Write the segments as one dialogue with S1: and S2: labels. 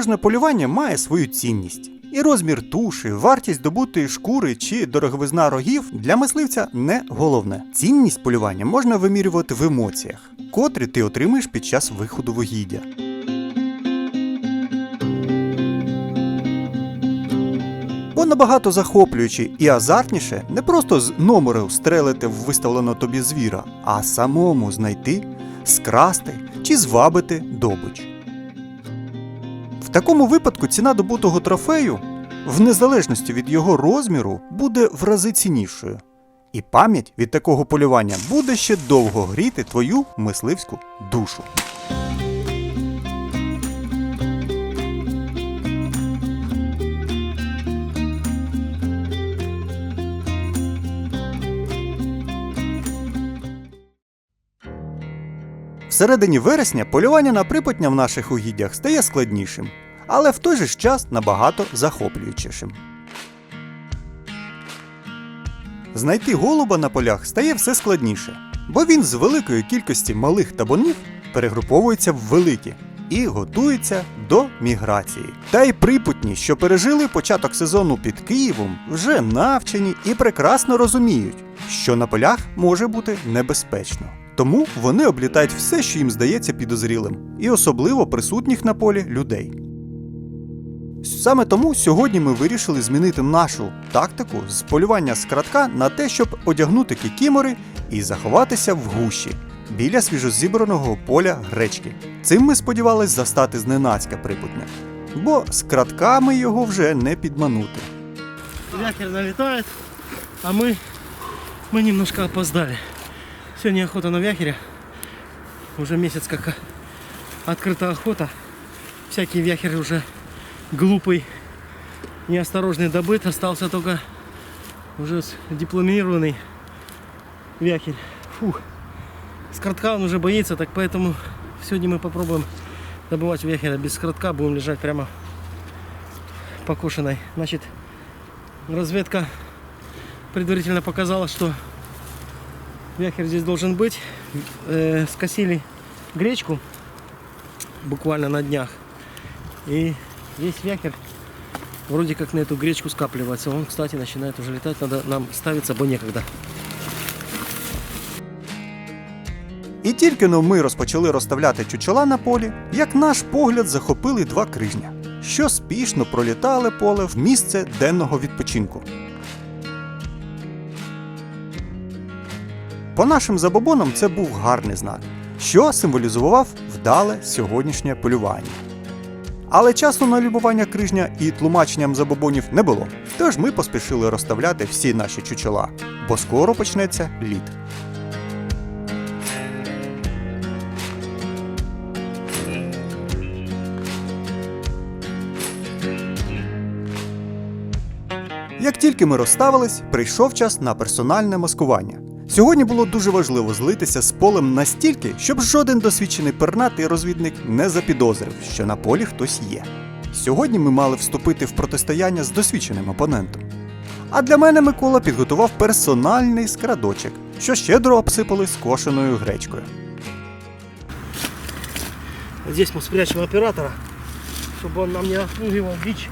S1: кожне полювання має свою цінність. І розмір туші, вартість добутої шкури чи дороговизна рогів для мисливця не головне. Цінність полювання можна вимірювати в емоціях, котрі ти отримаєш під час виходу вугіддя. Бо набагато захоплююче і азартніше не просто з номеру стрелити в виставлено тобі звіра, а самому знайти, скрасти чи звабити добич. Такому випадку ціна добутого трофею, в незалежності від його розміру, буде в рази ціннішою. І пам'ять від такого полювання буде ще довго гріти твою мисливську душу. Всередині вересня полювання на припутня в наших угіддях стає складнішим, але в той же час набагато захоплюючішим. Знайти голуба на полях стає все складніше, бо він з великої кількості малих табунів перегруповується в великі і готується до міграції. Та й припутні, що пережили початок сезону під Києвом, вже навчені і прекрасно розуміють, що на полях може бути небезпечно. Тому вони облітають все, що їм здається підозрілим, і особливо присутніх на полі людей. Саме тому сьогодні ми вирішили змінити нашу тактику з полювання з кратка на те, щоб одягнути кікімори і заховатися в гущі біля свіжозібраного поля гречки. Цим ми сподівались застати зненацька припутня, бо з кратками його вже не підманути.
S2: Вяхер налетает, а мы, мы немножко опоздали. Сегодня охота на вяхере. Уже месяц как открыта охота. Всякий вяхер уже глупый, неосторожный добыт. Остался только уже дипломированный вяхерь. Фух. С кратка он уже боится, так поэтому сегодня мы попробуем добывать вяхера без кратка. Будем лежать прямо покушенной. Значит, разведка предварительно показала, что вяхер здесь должен быть. Э, скосили гречку буквально на днях. И весь вяхер вроде как на эту гречку скапливается. Он, кстати, начинает уже летать. Надо нам ставиться, бо некогда.
S1: І тільки но ми розпочали розставляти чучела на полі, як наш погляд захопили два крижня, що спішно пролітали поле в місце денного відпочинку. По нашим забобонам це був гарний знак, що символізував вдале сьогоднішнє полювання. Але часу на любування крижня і тлумаченням забобонів не було. Тож ми поспішили розставляти всі наші чучела, бо скоро почнеться лід. Як тільки ми розставились, прийшов час на персональне маскування. Сьогодні було дуже важливо злитися з полем настільки, щоб жоден досвідчений пернатий розвідник не запідозрив, що на полі хтось є. Сьогодні ми мали вступити в протистояння з досвідченим опонентом. А для мене Микола підготував персональний скрадочок, що щедро обсипали скошеною гречкою.
S2: Здесь мы спрячем оператора, чтобы он нам не отпугивал дичь.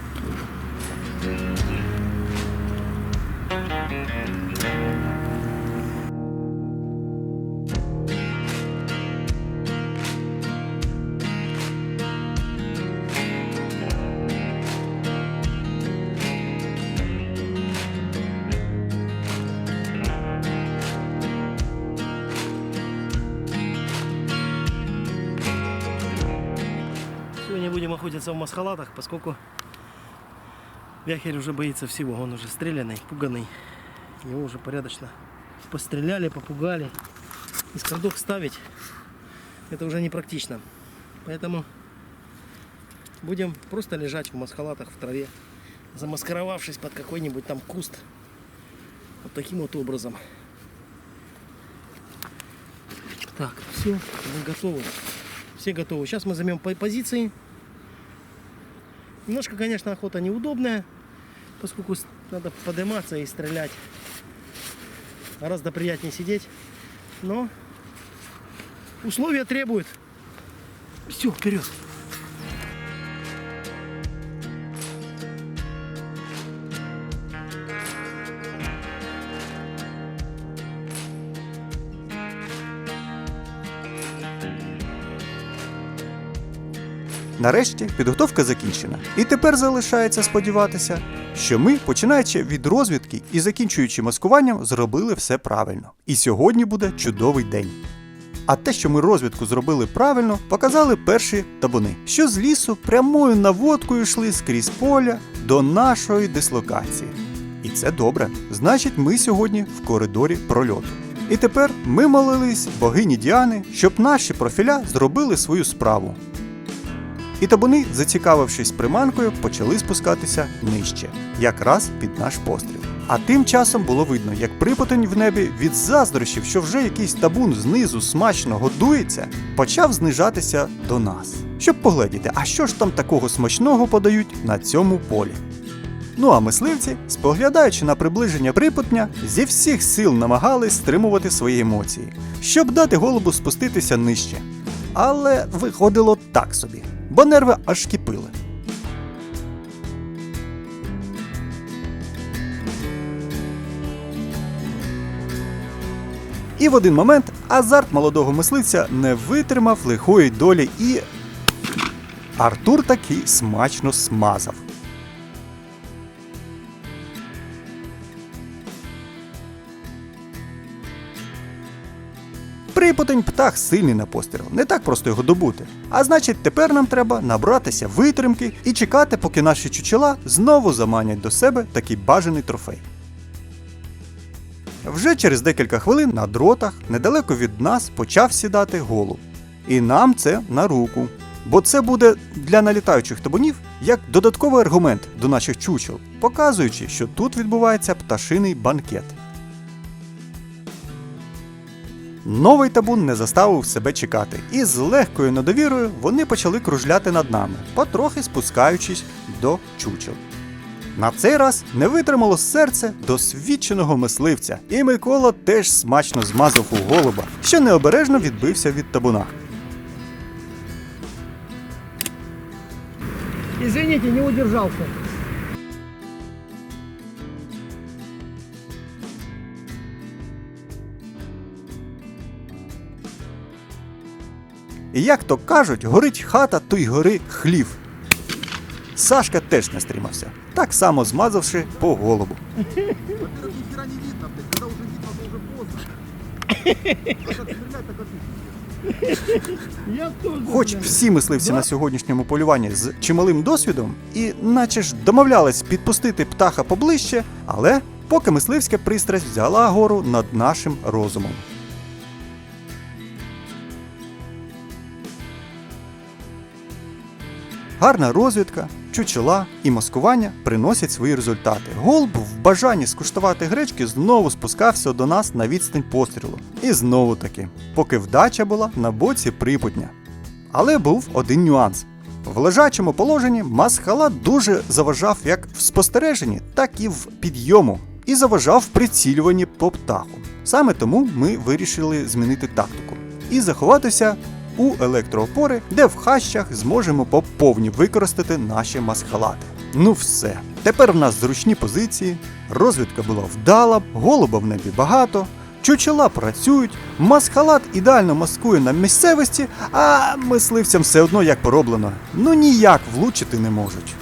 S2: Будем охотиться в масхалатах, поскольку Вяхерь уже боится всего. Он уже стрелянный, пуганный. Его уже порядочно постреляли, попугали. И скордок ставить это уже непрактично. Поэтому будем просто лежать в масхалатах в траве, замаскировавшись под какой-нибудь там куст. Вот таким вот образом. Так, все, мы готовы. Все готовы. Сейчас мы займем по- позиции. Немножко, конечно, охота неудобная, поскольку надо подниматься и стрелять. Гораздо приятнее сидеть. Но условия требуют. Все, вперед.
S1: Нарешті підготовка закінчена. І тепер залишається сподіватися, що ми, починаючи від розвідки і закінчуючи маскуванням, зробили все правильно. І сьогодні буде чудовий день. А те, що ми розвідку зробили правильно, показали перші табуни, що з лісу прямою наводкою йшли скрізь поля до нашої дислокації. І це добре. Значить, ми сьогодні в коридорі прольоту. І тепер ми молились богині Діани, щоб наші профіля зробили свою справу. І табуни, зацікавившись приманкою, почали спускатися нижче, якраз під наш постріл. А тим часом було видно, як припотень в небі від заздрощів, що вже якийсь табун знизу смачно годується, почав знижатися до нас, щоб погледіти, а що ж там такого смачного подають на цьому полі. Ну а мисливці, споглядаючи на приближення припутня, зі всіх сил намагались стримувати свої емоції, щоб дати голубу спуститися нижче. Але виходило так собі, бо нерви аж кипили. І в один момент азарт молодого мисливця не витримав лихої долі і. Артур таки смачно смазав. Припутень птах сильний на постріл, не так просто його добути. А значить, тепер нам треба набратися витримки і чекати, поки наші чучела знову заманять до себе такий бажаний трофей. Вже через декілька хвилин на дротах недалеко від нас почав сідати голуб. І нам це на руку. Бо це буде для налітаючих табунів як додатковий аргумент до наших чучел, показуючи, що тут відбувається пташиний банкет. Новий табун не заставив себе чекати, і з легкою недовірою вони почали кружляти над нами, потрохи спускаючись до чучел. На цей раз не витримало серце досвідченого мисливця, і Микола теж смачно змазав у голуба, що необережно відбився від табуна.
S2: Извините, не удержался.
S1: І як то кажуть, горить хата, то й гори хлів. Сашка теж не стримався, так само змазавши по
S2: тоже.
S1: Хоч всі мисливці на сьогоднішньому полюванні з чималим досвідом, і наче ж домовлялись підпустити птаха поближче, але поки мисливська пристрасть взяла гору над нашим розумом. Гарна розвідка, чучела і маскування приносять свої результати. Голуб в бажанні скуштувати гречки знову спускався до нас на відстань пострілу. І знову таки, поки вдача була на боці припутня. Але був один нюанс. В лежачому положенні масхалат дуже заважав як в спостереженні, так і в підйому, і заважав в прицілюванні по птаху. Саме тому ми вирішили змінити тактику і заховатися у електроопори, де в хащах зможемо по повні використати наші масхалати. Ну все. Тепер в нас зручні позиції, розвідка була вдала, голуба в небі багато, чучела працюють, масхалат ідеально маскує на місцевості, а мисливцям все одно як пороблено. Ну ніяк влучити не можуть.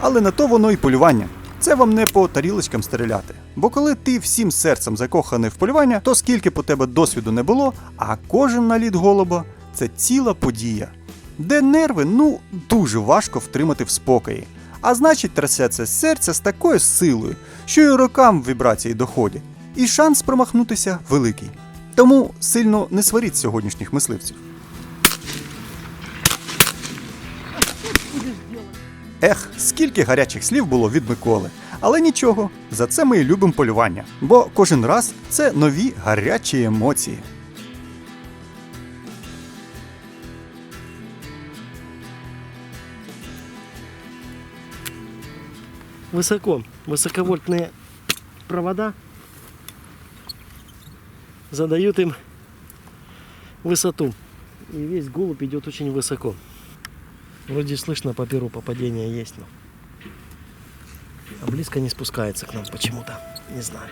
S1: Але на то воно і полювання. Це вам не по тарілочкам стріляти. Бо коли ти всім серцем закоханий в полювання, то скільки у тебе досвіду не було, а кожен наліт голуба це ціла подія, де нерви ну дуже важко втримати в спокої. А значить, трясеться серце з такою силою, що і рокам вібрації доходять, і шанс промахнутися великий. Тому сильно не сваріть сьогоднішніх мисливців. Ех, скільки гарячих слів було від Миколи. Але нічого, за це ми і любимо полювання, бо кожен раз це нові гарячі емоції.
S2: Высоко. Высоковольтные провода задают им высоту. И весь голубь идет очень высоко. Вроде слышно по перу попадение есть, но а близко не спускается к нам почему-то. Не знаю.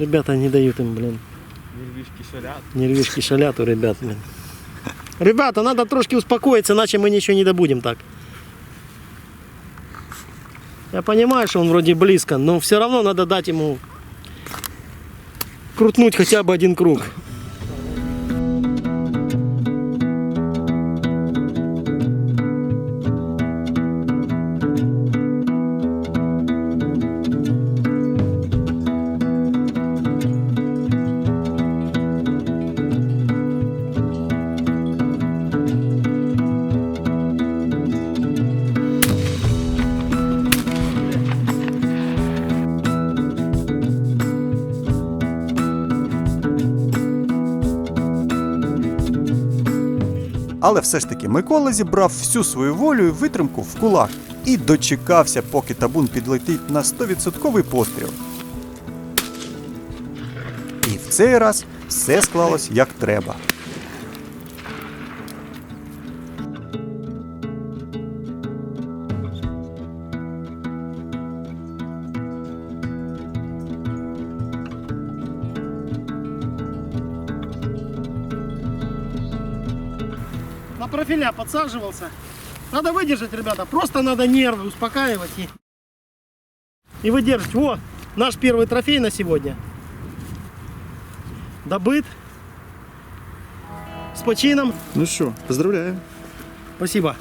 S2: Ребята не дают им, блин.
S3: Нервишки шалят.
S2: Нервишки шалят у ребят, блин. Ребята, надо трошки успокоиться, иначе мы ничего не добудем так. Я понимаю, что он вроде близко, но все равно надо дать ему крутнуть хотя бы один круг.
S1: Але все ж таки Микола зібрав всю свою волю і витримку в кулак і дочекався, поки табун підлетить на 100% постріл. І в цей раз все склалось як треба.
S2: профиля подсаживался. Надо выдержать, ребята. Просто надо нервы успокаивать и, и выдержать. Во, наш первый трофей на сегодня. Добыт. С почином.
S4: Ну що, поздравляю.
S2: Спасибо.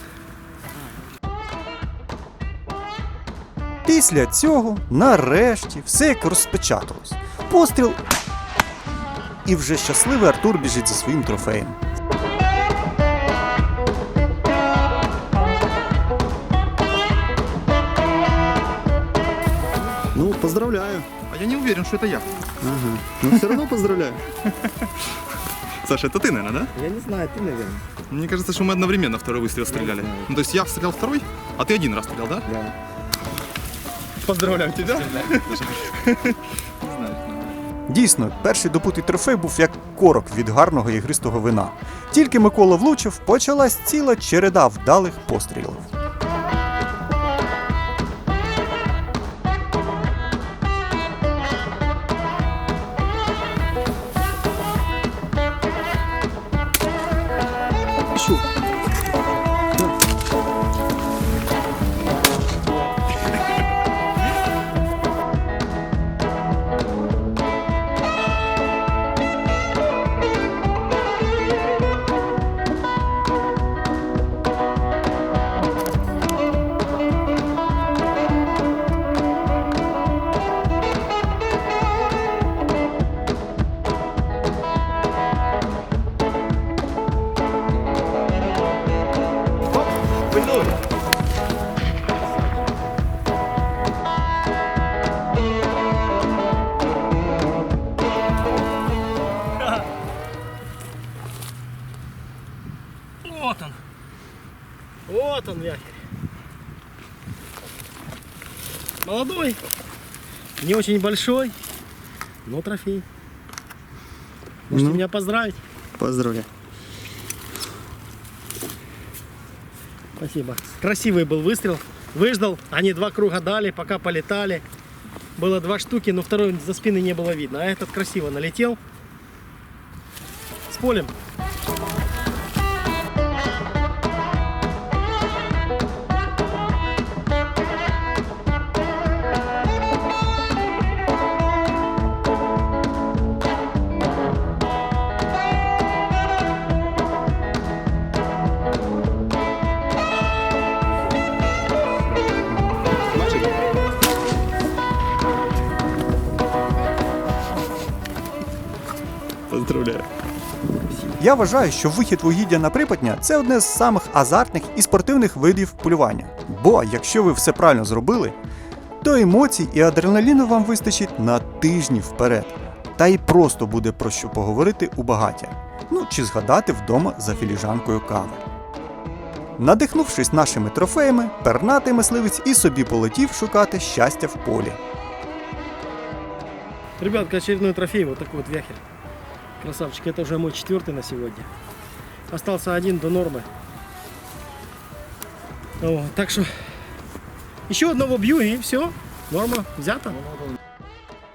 S1: Після цього, нарешті, все як розпечаталось. Постріл. І вже щасливий Артур біжить за своїм трофеєм.
S4: поздравляю.
S5: А я не уверен, что это я.
S4: Ага. Ну, все равно поздравляю.
S5: Саша, это ты, наверное, да?
S4: Я не знаю, ты, наверное.
S5: Мне кажется, что мы одновременно второй выстрел стреляли. Ну, то есть я стрелял второй, а ты один раз стрелял, да?
S4: Да.
S5: Поздравляю тебя.
S1: Дійсно, перший добутий трофей був як корок від гарного ігристого вина. Тільки Микола влучив, почалась ціла череда вдалих пострілів.
S4: isso.
S2: Вот он. Вот он, якорь. Молодой. Не очень большой, но трофей. Можете
S4: Ну.
S2: меня поздравить?
S4: Поздравляю.
S2: Спасибо. Красивый был выстрел. Выждал. Они два круга дали, пока полетали. Было два штуки, но второй за спины не было видно. А этот красиво налетел. С полем.
S4: Поздравляю.
S1: Я вважаю, що вихід вугіддя на припатня це одне з самих азартних і спортивних видів полювання. Бо якщо ви все правильно зробили, то емоцій і адреналіну вам вистачить на тижні вперед. Та й просто буде про що поговорити у багаття. Ну чи згадати вдома за філіжанкою кави. Надихнувшись нашими трофеями, пернатий мисливець і собі полетів шукати щастя в полі.
S2: Ребятка, очередной трофей. Вот такой вот вяхер. Красавчик. Это уже мой четвертый на сегодня. Остался один до нормы. О, так что еще одного бью и все. Норма взята.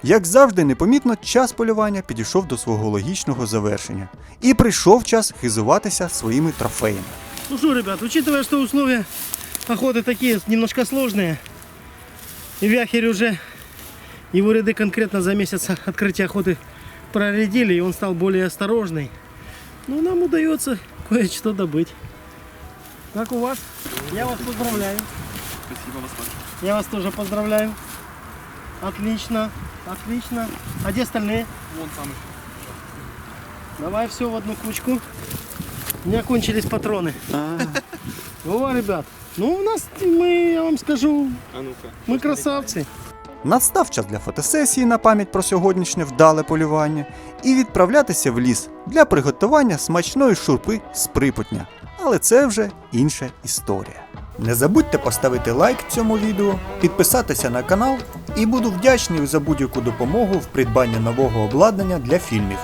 S1: Як завжди, непомітно час полювання підійшов до свого логічного завершення, і прийшов час хизуватися своїми трофеями.
S2: Ну что, ребят, учитывая, что условия охоты такие немножко сложные, и Вяхерь уже его ряды конкретно за месяц открытия охоты проредили, и он стал более осторожный, ну, нам удается кое-что добыть. Как у вас? Я вас поздравляю.
S4: Спасибо, вас
S2: Я вас тоже поздравляю. Отлично, отлично. А где остальные?
S4: Вон там
S2: Давай все в одну кучку. У меня кончились патроны.
S4: А,
S2: О, ребят, ну у нас мы, я вам скажу,
S4: а ну-ка.
S2: мы красавцы.
S1: Настав час для фотосесії на пам'ять про сьогоднішнє вдале полювання і відправлятися в ліс для приготування смачної шурпи з припутня. Але це вже інша історія. Не забудьте поставити лайк цьому відео, підписатися на канал і буду вдячний за будь-яку допомогу в придбанні нового обладнання для фільмів.